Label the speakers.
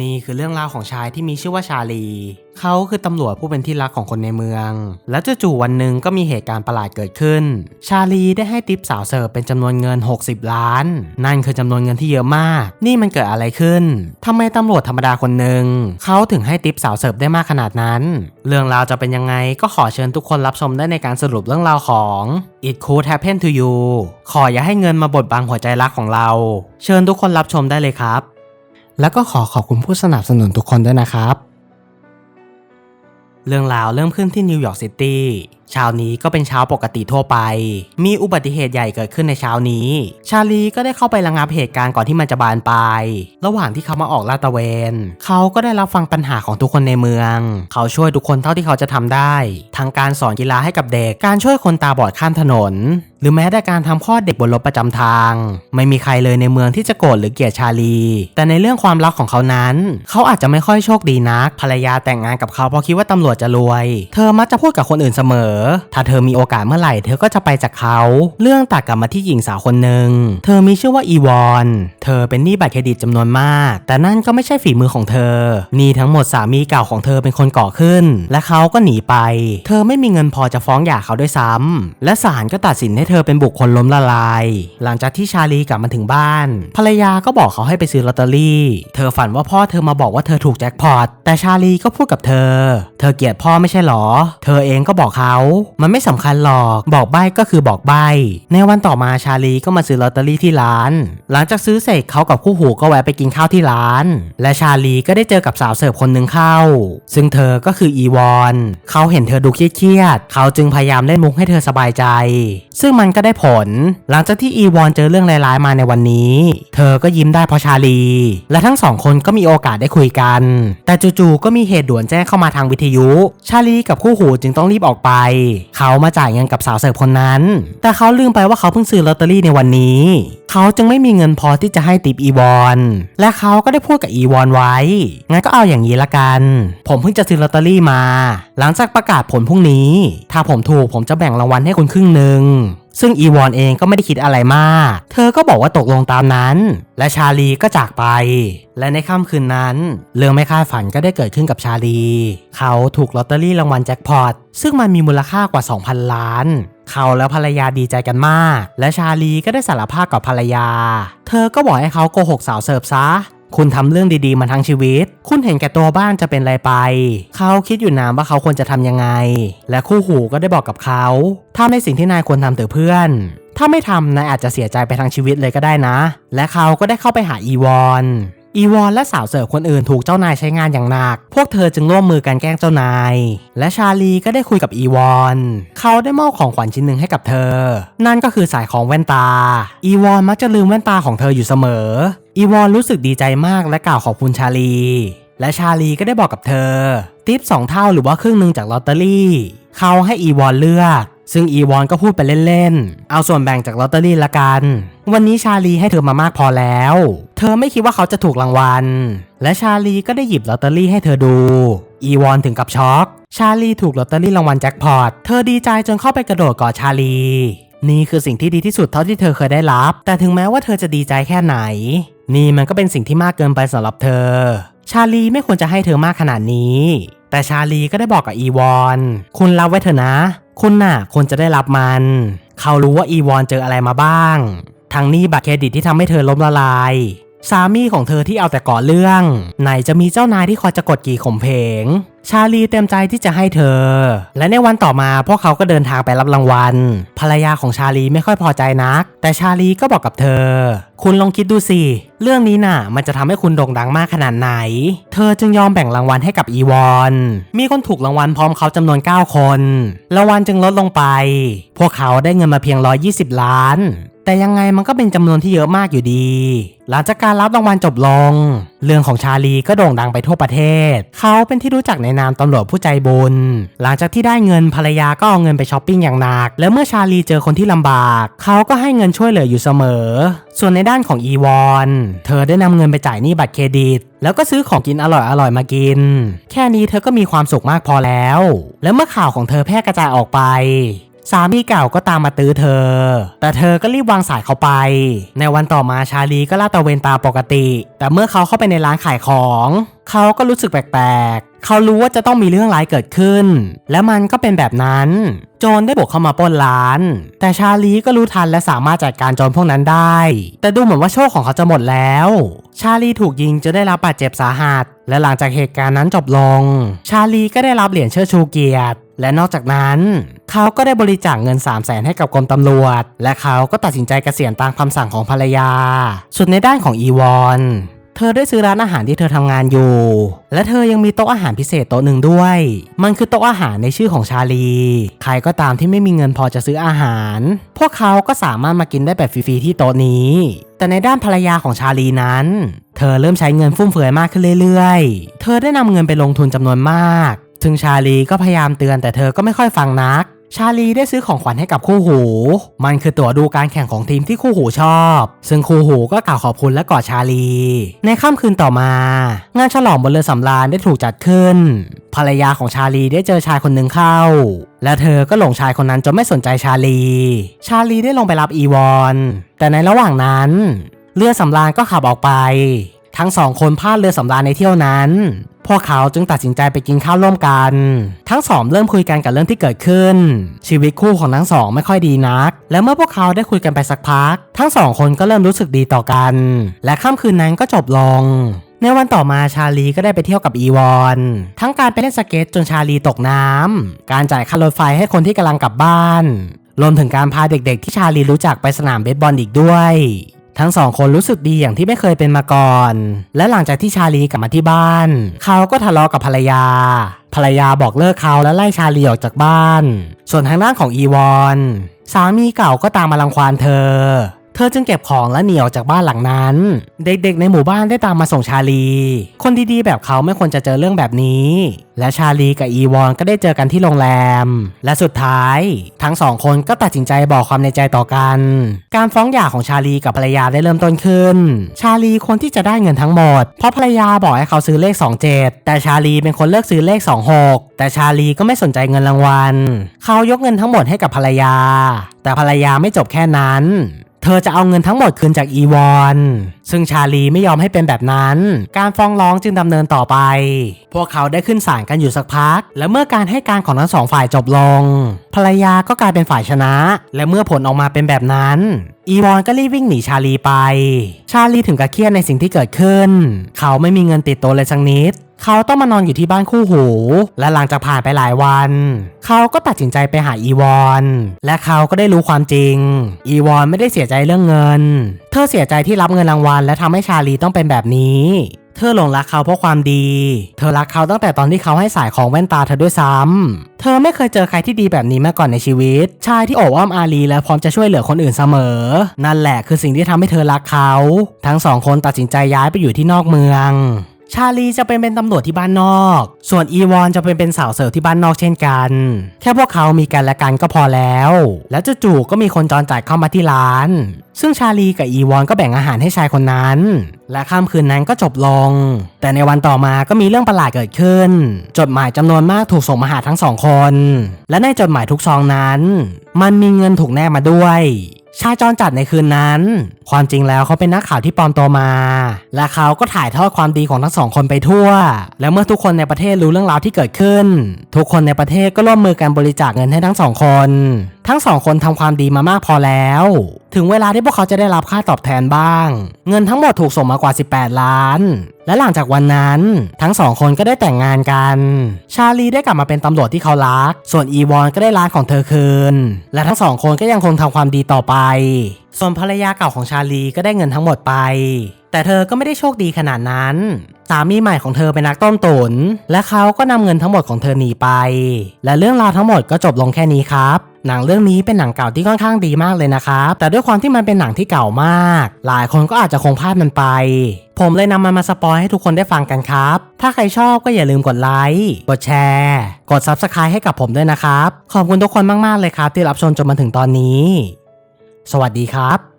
Speaker 1: นี่คือเรื่องราวของชายที่มีชื่อว่าชาลี เขาคือตำรวจผู้เป็นที่รักของคนในเมือง แล้วจู่ๆวันหนึ่งก็มีเหตุการณ์ประหลาดเกิดขึ้น ชาลีได้ให้ติปสาวเสิร์ฟเป็นจำนวนเงิน 60 ล้าน นั่นคือจำนวนเงินที่เยอะมาก นี่มันเกิดอะไรขึ้นทำไมตำรวจธรรมดาคนหนึ่งเขาถึงให้ติปสาวเสิร์ฟได้มากขนาดนั้น เรื่องราวจะเป็นยังไงก็ขอเชิญทุกคนรับชมได้ในการสรุปเรื่องราวของ It Could Happen to You ขออย่าให้เงินมาบดบังหัวใจรักของเรา เชิญทุกคนรับชมได้เลยครับ แล้วก็ขอขอบคุณผู้สนับสนุนทุกคนด้วยนะครับ เรื่องราวเริ่มขึ้นที่นิวยอร์กซิตี้ เช้านี้ก็เป็นเช้าปกติทั่วไป มีอุบัติเหตุใหญ่เกิดขึ้นในเช้านี้ ชาลีก็ได้เข้าไประงับเหตุการณ์ก่อนที่มันจะบานปลาย ระหว่างที่เขามาออกลาดตระเวน เขาก็ได้รับฟังปัญหาของทุกคนในเมือง เขาช่วยทุกคนเท่าที่เขาจะทำได้ทั้งการสอนกีฬาให้กับเด็ก การช่วยคนตาบอดข้ามถนน หรือแม้แต่การทำข้อเด็กบนรถประจำทาง ไม่มีใครเลยในเมืองที่จะโกรธหรือเกลียดชาลี แต่ในเรื่องความรักของเขานั้น เขาอาจจะไม่ค่อยโชคดีนัก ภรรยาแต่งงานกับเขาเพราะคิดว่าตำรวจจะรวย เธอมักจะพูดกับคนอื่นเสมอถ้าเธอมีโอกาสเมื่อไหร่เธอก็จะไปจากเขา เรื่องตัดกลับมาที่หญิงสาวคนหนึ่ง เธอมีชื่อว่าอีวอน เธอเป็นหนี้บัตรเครดิตจำนวนมาก แต่นั่นก็ไม่ใช่ฝีมือของเธอหนี้ทั้งหมดสามีเก่าของเธอเป็นคนก่อขึ้น และเขาก็หนีไป เธอไม่มีเงินพอจะฟ้องหย่าเขาด้วยซ้ำและศาลก็ตัดสินให้เธอเป็นบุคคลล้มละลาย หลังจากที่ชาลีกลับมาถึงบ้าน ภรรยาก็บอกเขาให้ไปซื้อลอตเตอรี่ เธอฝันว่าพ่อเธอมาบอกว่าเธอถูกแจ็คพอต แต่ชาลีก็พูดกับเธอ เธอเกลียดพ่อไม่ใช่หรอ เธอเองก็บอกเขามันไม่สำคัญหรอกบอกใบ้ก็คือบอกใบ้ในวันต่อมาชาลีก็มาซื้อลอตเตอรี่ที่ร้าน หลังจากซื้อเสร็จเขากับคู่หูก็แวะไปกินข้าวที่ร้าน และชาลีก็ได้เจอกับสาวเสิร์ฟคนหนึ่งเข้า ซึ่งเธอก็คืออีวอนเขาเห็นเธอดูเครียดเขาจึงพยายามเล่นมุกให้เธอสบายใจ ซึ่งมันก็ได้ผล หลังจากที่อีวอนเจอเรื่องร้ายๆมาในวันนี้ เธอก็ยิ้มได้เพราะชาลี และทั้งสองคนก็มีโอกาสได้คุยกัน แต่จู่ๆก็มีเหตุด่วนแจ้งเข้ามาทางวิทยุ ชาลีกับคู่หูจึงต้องรีบออกไปเขามาจ่ายเงินกับสาวเสิร์ฟคนนั้น แต่เขาลืมไปว่าเขาเพิ่งซื้อลอตเตอรี่ในวันนี้ เขาจึงไม่มีเงินพอที่จะให้ติปอีวอน และเขาก็ได้พูดกับอีวอนไว้ งั้นก็เอาอย่างนี้ละกัน ผมเพิ่งจะซื้อลอตเตอรี่มา หลังจากประกาศผลพรุ่งนี้ ถ้าผมถูกผมจะแบ่งรางวัลให้คุณครึ่งหนึ่ง ซึ่งอีวอนเองก็ไม่ได้คิดอะไรมาก เธอก็บอกว่าตกลงตามนั้น และชาลีก็จากไป และในค่ำคืนนั้น เรื่องไม่คาดฝันก็ได้เกิดขึ้นกับชาลี เขาถูกลอตเตอรี่รางวัลแจ็คพอตซึ่งมันมีมูลค่ากว่า 2,000 ล้าน เขาและภรรยาดีใจกันมาก และชาลีก็ได้สารภาพกับภรรยา เธอก็บอกให้เขาโกหกสาวเสิร์ฟซะ คุณทำเรื่องดีๆมาทั้งชีวิต คุณเห็นแก่ตัวบ้านจะเป็นไรไป เขาคิดอยู่นานว่าเขาควรจะทำยังไง และคู่หูก็ได้บอกกับเขาทำในสิ่งที่นายควรทำเถอะเพื่อนถ้าไม่ทำนายอาจจะเสียใจไปทั้งชีวิตเลยก็ได้นะ และเขาก็ได้เข้าไปหาอีวอน อีวอนและสาวเสิร์ฟคนอื่นถูกเจ้านายใช้งานอย่างหนัก พวกเธอจึงร่วมมือกันแกล้งเจ้านาย และชาลีก็ได้คุยกับอีวอน เขาได้มอบของขวัญชิ้นหนึ่งให้กับเธอ นั่นก็คือสายของแว่นตา อีวอนมักจะลืมแว่นตาของเธออยู่เสมอ อีวอนรู้สึกดีใจมากและกล่าวขอบคุณชาลี และชาลีก็ได้บอกกับเธอ ทิปสองเท่าหรือว่าครึ่งหนึ่งจากลอตเตอรี่ เขาให้อีวอนเลือก ซึ่งอีวอนก็พูดไปเล่นๆ เอาส่วนแบ่งจากลอตเตอรี่ละกัน วันนี้ชาลีให้เธอมามากพอแล้ว เธอไม่คิดว่าเขาจะถูกรางวัล และชาลีก็ได้หยิบลอตเตอรี่ให้เธอดู อีวอนถึงกับช็อก ชาลีถูกลอตเตอรี่รางวัลแจ็คพอต เธอดีใจจนเข้าไปกระโดดกอดชาลี นี่คือสิ่งที่ดีที่สุดเท่าที่เธอเคยได้รับ แต่ถึงแม้ว่าเธอจะดีใจแค่ไหน นี่มันก็เป็นสิ่งที่มากเกินไปสำหรับเธอ ชาลีไม่ควรจะให้เธอมากขนาดนี้ แต่ชาลีก็ได้บอกกับอีวอน คุณรับไว้เถอะนะ คุณน่ะควรจะได้รับมัน เขารู้ว่าอีวอนเจออะไรมาบ้าง ทั้งหนี้บัตรเครดิตที่ทำให้เธอล้มละลาย สามีของเธอที่เอาแต่ก่อเรื่อง ไหนจะมีเจ้านายที่คอยจะกดกี่ข่มเพง ชาลีเต็มใจที่จะให้เธอ และในวันต่อมาพวกเขาก็เดินทางไปรับรางวัล ภรรยาของชาลีไม่ค่อยพอใจนัก แต่ชาลีก็บอกกับเธอ คุณลองคิดดูสิ เรื่องนี้น่ะ มันจะทำให้คุณโด่งดังมากขนาดไหน เธอจึงยอมแบ่งรางวัลให้กับอีวอน มีคนถูกรางวัลพร้อมเขาจำนวน 9 คน รางวัลจึงลดลงไป พวกเขาได้เงินมาเพียง 120 ล้าน แต่ยังไงมันก็เป็นจำนวนที่เยอะมากอยู่ดี หลังจากการรับรางวัลจบลง เรื่องของชาลีก็โด่งดังไปทั่วประเทศ เขาเป็นที่รู้จักในนามตำรวจผู้ใจบุญ หลังจากที่ได้เงินภรรยาก็เอาเงินไปช้อปปิ้งอย่างหนัก และเมื่อชาลีเจอคนที่ลำบาก เขาก็ให้เงินช่วยเหลืออยู่เสมอ ส่วนในด้านของอีวอน เธอได้นำเงินไปจ่ายหนี้บัตรเครดิตแล้วก็ซื้อของกินอร่อยๆมากิน แค่นี้เธอก็มีความสุขมากพอแล้ว แล้วเมื่อข่าวของเธอแพร่กระจายออกไป สามีเก่าก็ตามมาตื้อเธอ แต่เธอก็รีบวางสายเขาไป ในวันต่อมาชาลีก็ลาดตะเวนตามปกติ แต่เมื่อเขาเข้าไปในร้านขายของ เขาก็รู้สึกแปลก เขารู้ว่าจะต้องมีเรื่องร้ายเกิดขึ้น และมันก็เป็นแบบนั้น โจรได้บุกเข้ามาปล้นร้าน แต่ชาลีก็รู้ทันและสามารถจัดการโจรพวกนั้นได้ แต่ดูเหมือนว่าโชคของเขาจะหมดแล้ว ชาลีถูกยิงจนได้รับบาดเจ็บสาหัส และหลังจากเหตุการณ์นั้นจบลง ชาลีก็ได้รับเหรียญเชิดชูเกียรติและนอกจากนั้น เขาก็ได้บริจาคเงิน 3 0 0แสนให้กับกรมตำรวจ และเขาก็ตัดสินใจเกษียณตามคำสั่งของภรรยา ส่วนในด้านของอีวอน เธอได้ซื้อร้านอาหารที่เธอทำงานอยู่ และเธอยังมีโต๊ะอาหารพิเศษโต๊ะหนึ่งด้วย มันคือโต๊ะอาหารในชื่อของชาลี ใครก็ตามที่ไม่มีเงินพอจะซื้ออาหาร พวกเขาก็สามารถมากินได้แบบฟรีๆที่โต๊ะนี้ แต่ในด้านภรรยาของชาลีนั้น เธอเริ่มใช้เงินฟุ่มเฟือยมากขึ้นเรื่อยๆ เธอได้นำเงินไปลงทุนจำนวนมาก ซึ่งชาลีก็พยายามเตือนแต่เธอก็ไม่ค่อยฟังนัก ชาลีได้ซื้อของขวัญให้กับคู่หู มันคือตั๋วดูการแข่งของทีมที่คู่หูชอบ ซึ่งคู่หูก็กล่าวขอบคุณและกอดชาลี ในค่ำคืนต่อมา งานฉลองบนเรือสำราญได้ถูกจัดขึ้น ภรรยาของชาลีได้เจอชายคนหนึ่งเข้า และเธอก็หลงชายคนนั้นจนไม่สนใจชาลี ชาลีได้ลงไปรับอีวอน แต่ในระหว่างนั้น เรือสำราญก็ขับออกไป ทั้งสองคนพลาดเรือสำราญในเที่ยวนั้น พวกเขาจึงตัดสินใจไปกินข้าวร่วมกัน ทั้งสองเริ่มคุยกันกับเรื่องที่เกิดขึ้น ชีวิตคู่ของทั้งสองไม่ค่อยดีนัก และเมื่อพวกเขาได้คุยกันไปสักพัก ทั้งสองคนก็เริ่มรู้สึกดีต่อกัน และค่ำคืนนั้นก็จบลงในวันต่อมาชาลีก็ได้ไปเที่ยวกับอีวอน ทั้งการไปเล่นสเก็ตจนชาลีตกน้ำการจ่ายค่ารถไฟให้คนที่กำลังกลับบ้าน รวมถึงการพาเด็กๆที่ชาลีรู้จักไปสนามเบสบอลอีกด้วย ทั้งสองคนรู้สึกดีอย่างที่ไม่เคยเป็นมาก่อน และหลังจากที่ชาลีกลับมาที่บ้าน เขาก็ทะเลาะกับภรรยา ภรรยาบอกเลิกเขาและไล่ชาลีออกจากบ้าน ส่วนทางด้านของอีวอน สามีเก่าก็ตามมาลังควานเธอ เธอจึงเก็บของและหนีออกจากบ้านหลังนั้น เด็กๆในหมู่บ้านได้ตามมาส่งชาลี คนดีๆแบบเขาไม่ควรจะเจอเรื่องแบบนี้ และชาลีกับอีวอนก็ได้เจอกันที่โรงแรม และสุดท้าย ทั้งสองคนก็ตัดสินใจบอกความในใจต่อกัน การฟ้องหย่าของชาลีกับภรรยาได้เริ่มต้นขึ้น ชาลีคนที่จะได้เงินทั้งหมด เพราะภรรยาบอกให้เขาซื้อเลข 27 แต่ชาลีเป็นคนเลือกซื้อเลข 26 แต่ชาลีก็ไม่สนใจเงินรางวัล เขายกเงินทั้งหมดให้กับภรรยา แต่ภรรยาไม่จบแค่นั้น เธอจะเอาเงินทั้งหมดคืนจากอีวอน ซึ่งชาลีไม่ยอมให้เป็นแบบนั้น การฟ้องร้องจึงดำเนินต่อไป พวกเขาได้ขึ้นศาลกันอยู่สักพัก และเมื่อการให้การของทั้งสองฝ่ายจบลง ภรรยาก็กลายเป็นฝ่ายชนะ และเมื่อผลออกมาเป็นแบบนั้นอีวอนก็รีบวิ่งหนีชาลีไป ชาลีถึงกับเครียดในสิ่งที่เกิดขึ้น เขาไม่มีเงินติดตัวเลยสักนิด เขาต้องมานอนอยู่ที่บ้านคู่หู และหลังจากผ่านไปหลายวัน เขาก็ตัดสินใจไปหาอีวอน และเขาก็ได้รู้ความจริง อีวอนไม่ได้เสียใจเรื่องเงิน เธอเสียใจที่รับเงินรางวัล และทำให้ชาลีต้องเป็นแบบนี้ เธอหลงรักเขาเพราะความดี เธอรักเขาตั้งแต่ตอนที่เขาให้สายของแว่นตาเธอด้วยซ้ำเธอไม่เคยเจอใครที่ดีแบบนี้มาก่อนในชีวิต ชายที่โอบอ้อมอารีและพร้อมจะช่วยเหลือคนอื่นเสมอ นั่นแหละคือสิ่งที่ทำให้เธอรักเขา ทั้งสองคนตัดสินใจย้ายไปอยู่ที่นอกเมือง ชาลีจะเป็นเป็นตำรวจที่บ้านนอก ส่วนอีวอนจะเป็นเป็นสาวเสิร์ฟที่บ้านนอกเช่นกัน แค่พวกเขามีกันและกันก็พอแล้ว แล้วจู่ๆก็มีคนจรจัดเข้ามาที่ร้าน ซึ่งชาลีกับอีวอนก็แบ่งอาหารให้ชายคนนั้น และค่ำคืนนั้นก็จบลง แต่ในวันต่อมาก็มีเรื่องประหลาดเกิดขึ้น จดหมายจำนวนมากถูกส่งมาหาทั้งสองคน และในจดหมายทุกซองนั้น มันมีเงินถูกแนบมาด้วย ชายจรจัดในคืนนั้น ความจริงแล้วเขาเป็นนักข่าวที่ปลอมตัวมา และเขาก็ถ่ายทอดความดีของทั้งสองคนไปทั่ว และเมื่อทุกคนในประเทศรู้เรื่องราวที่เกิดขึ้น ทุกคนในประเทศก็ร่วมมือกันบริจาคเงินให้ทั้งสองคน ทั้งสองคนทำความดีมามากพอแล้ว ถึงเวลาที่พวกเขาจะได้รับค่าตอบแทนบ้าง เงินทั้งหมดถูกส่งมากว่า 18 ล้าน และหลังจากวันนั้น ทั้งสองคนก็ได้แต่งงานกัน ชาลีได้กลับมาเป็นตำรวจที่เขารัก ส่วนอีวอนก็ได้ร้านของเธอคืน และทั้งสองคนก็ยังคงทำความดีต่อไป ส่วนภรรยาเก่าของชาลีก็ได้เงินทั้งหมดไป แต่เธอก็ไม่ได้โชคดีขนาดนั้น สามีใหม่ของเธอเป็นนักต้มตุน และเขาก็นำเงินทั้งหมดของเธอหนีไป และเรื่องราวทั้งหมดก็จบลงแค่นี้ครับหนังเรื่องนี้เป็นหนังเก่าที่ค่อนข้างดีมากเลยนะครับแต่ด้วยความที่มันเป็นหนังที่เก่ามาก หลายคนก็อาจจะคงพลาดมันไป ผมเลยนำมันมาสปอยให้ทุกคนได้ฟังกันครับ ถ้าใครชอบก็อย่าลืมกดไลค์กดแชร์ กด Subscribe ให้กับผมด้วยนะครับ ขอบคุณทุกคนมากๆเลยครับ ที่รับชมจนมาถึงตอนนี้ สวัสดีครับ